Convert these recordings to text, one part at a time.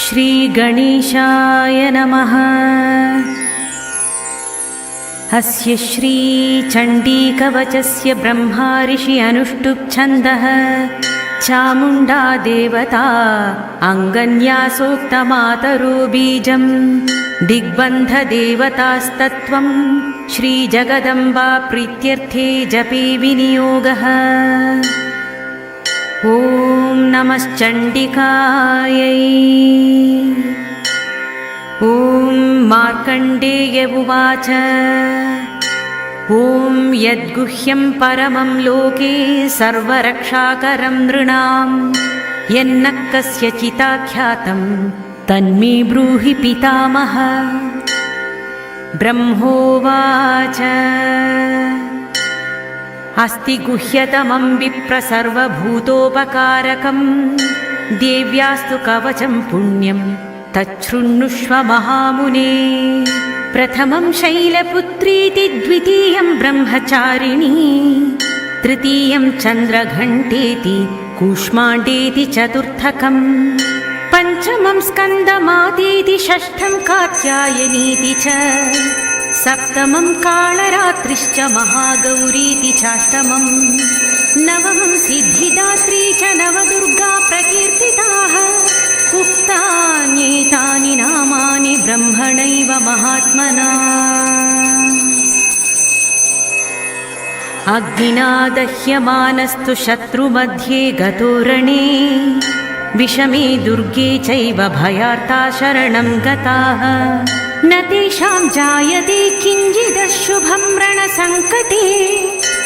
श्रीगणेशाय नमः। अस्य श्रीचण्डीकवचस्य ब्रह्मा ऋषि अनुष्टुप्छन्दः चामुण्डा देवता अङ्गन्यासोक्तमातरो बीजं दिग्बन्धदेवतास्तत्त्वं श्रीजगदम्बा प्रीत्यर्थे जपे विनियोगः। ॐ नमश्चण्डिकायै। ॐ मार्कण्डेय उवाच ॐ यद्गुह्यं परमं लोके सर्वरक्षाकरं नृणां। यन्न कस्यचिताख्यातं तन्मे ब्रूहि पितामह। ब्रह्मोवाच। अस्ति गुह्यतमं विप्र सर्वभूतोपकारकं देव्यास्तु कवचं पुण्यं तच्छृण्णुष्व महामुने प्रथमं शैलपुत्रीति द्वितीयं ब्रह्मचारिणी तृतीयं चन्द्रघण्टेति कूष्माण्डेति चतुर्थकम् पञ्चमं स्कन्दमातेति षष्ठं कात्यायनीति च सप्तमं कालरात्रिश्च महागौरीति चाष्टमम् नवमं सिद्धिदात्री च नवदुर्गा प्रकीर्तिताः अग्निना दह्यमानस्तु शत्रुमध्ये गतो रणे। विषमे दुर्गे चैव भयार्ता शरणं गताः। न तेषां जायते किञ्चिदशुभं रणसङ्कटे।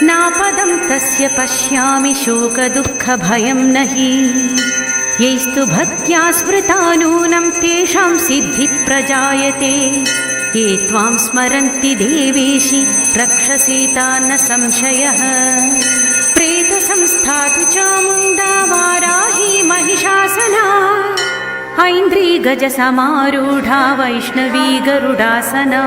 नापदं तस्य पश्यामि शोकदुःखभयं न हि यैस्तु भक्त्या स्मृता नूनं तेषां सिद्धिप्रजायते ये त्वां स्मरन्ति देवेशि रक्षसीता न संशयः। प्रेतसंस्थातु चामुण्डा वाराही महिषासना। ऐन्द्री गजसमारूढा वैष्णवी गरुडासना।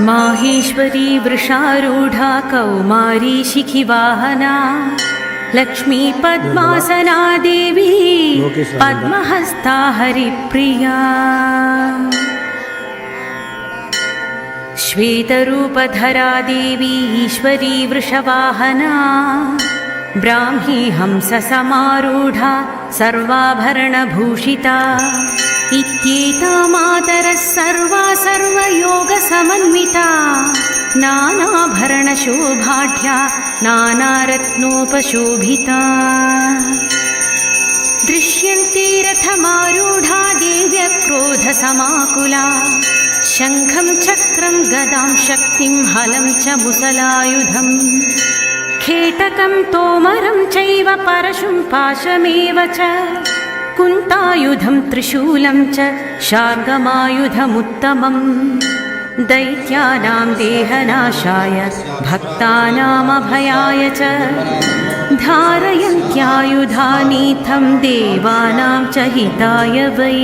माहेश्वरी वृषारूढा कौमारी शिखिवाहना। लक्ष्मी पद्मासना देवी पद्महस्ता हरिप्रिया श्वेतरूपधरा देवी ईश्वरी वृषवाहना ब्राह्मी हंससमारूढा सर्वाभरणभूषिता। इत्येता मातरः सर्वा सर्वयोगसमन्विता। नानाभरणशोभाढ्या नानारत्नोपशोभिता। दृश्यन्ते रथमारूढा देव्यक्रोधसमाकुला शङ्खं चक्रं गदां शक्तिं हलं च मुसलायुधम् खेटकं तोमरं चैव परशुं पाशमेव च कुन्तायुधं त्रिशूलं च शार्गमायुधमुत्तमम् दैत्यानां देहनाशाय भक्तानामभयाय च धारयन्त्यायुधानीथं देवानां च हिताय वै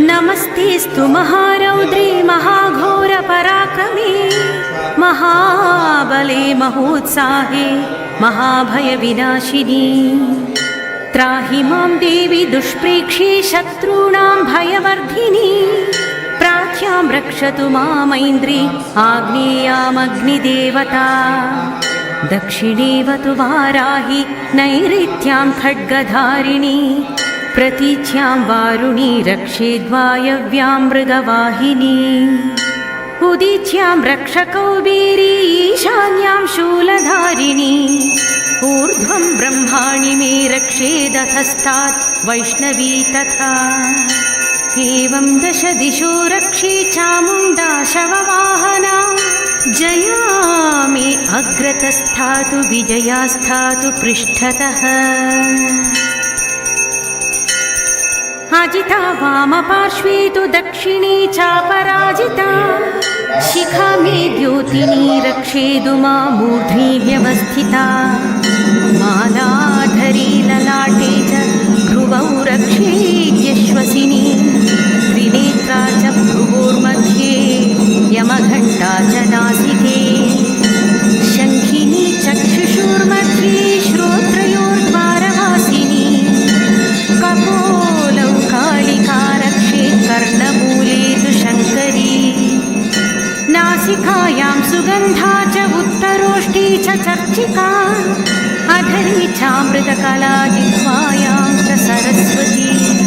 नमस्तेऽस्तु महारौद्रे महाघोरपराक्रमे महाबले महोत्साहे महाभयविनाशिनी। त्राहि मां देवि दुष्प्रेक्षे शत्रूणां भयवर्धिनी। प्राच्यां रक्षतु मामैन्द्री आग्नेयामग्निदेवता। दक्षिणेव तु वाराहि नैऋत्यां खड्गधारिणी प्रतीच्यां वारुणी रक्षेद्वायव्यां मृगवाहिनी। उदीच्यां रक्षकौबेरी ईशान्यां शूलधारिणी। ऊर्ध्वं ब्रह्माणि मे रक्षेदधस्तात् वैष्णवी तथा। एवं दश दिशो रक्षे चामुण्डा शववाहना। जया मे अग्रतस्थातु विजयास्थातु पृष्ठतः अजिता वामपार्श्वे तु दक्षिणे चापराजिता। शिखा मे द्योतिनी रक्षेदु मा मूर्ध्नि व्यवस्थिता। मालाधरी ललाटे च भ्रुवौ रक्षेद्यश्वसिनी त्रिनेत्रा च भ्रुवोर्मध्ये यमघण्टा च नासिके सुगन्धा च उत्तरोष्ठी च चर्चिका अधरी चामृतकला जिह्वायां च सरस्वती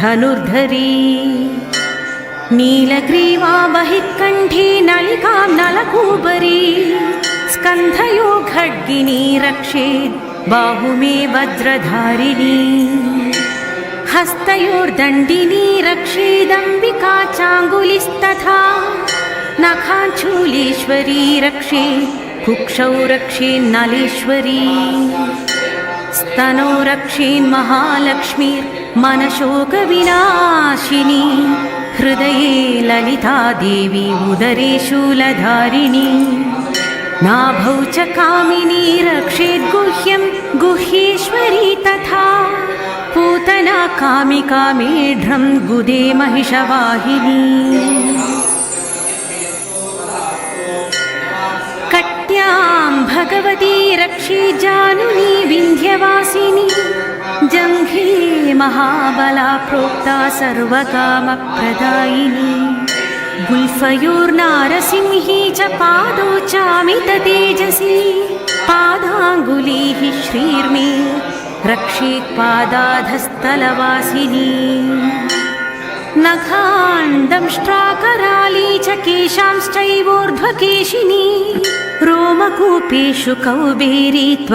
धनुर्धरी नीलग्रीवा बहित्कण्ठे नलिकां नलकूबरी स्कन्धयो खड्गिनी रक्षेत् बाहुमे वज्रधारिणी हस्तयोर्दण्डिनी रक्षेदम्बिका चाङ्गुलिस्तथा नखाञ्चूलेश्वरी रक्षे कुक्षौ रक्षेन्नलेश्वरी स्तनौ रक्षेन्महालक्ष्मीर्मनशोकविनाशिनी हृदये ललिता देवी उदरे शूलधारिणी नाभौ च कामिनी रक्षेद्गुह्यं गुह्येश्वरी तथा पूतना कामिका मेढ्रं गुदे महिषवाहिनी कट्यां भगवती रक्षे जानुनी विन्ध्यवासिनी जङ्घे महाबला प्रोक्ता सर्वकामप्रदायिनी गुल्फयोर्नारसिंही च पादौ चामिततेजसी पादाङ्गुलीः श्रीर्मे रक्षेत् पादाधस्तलवासिनी नखाण्डंष्ट्राकराली च केशांश्चैवोर्ध्वकेशिनी रोमकूपेषु कौबेरी त्व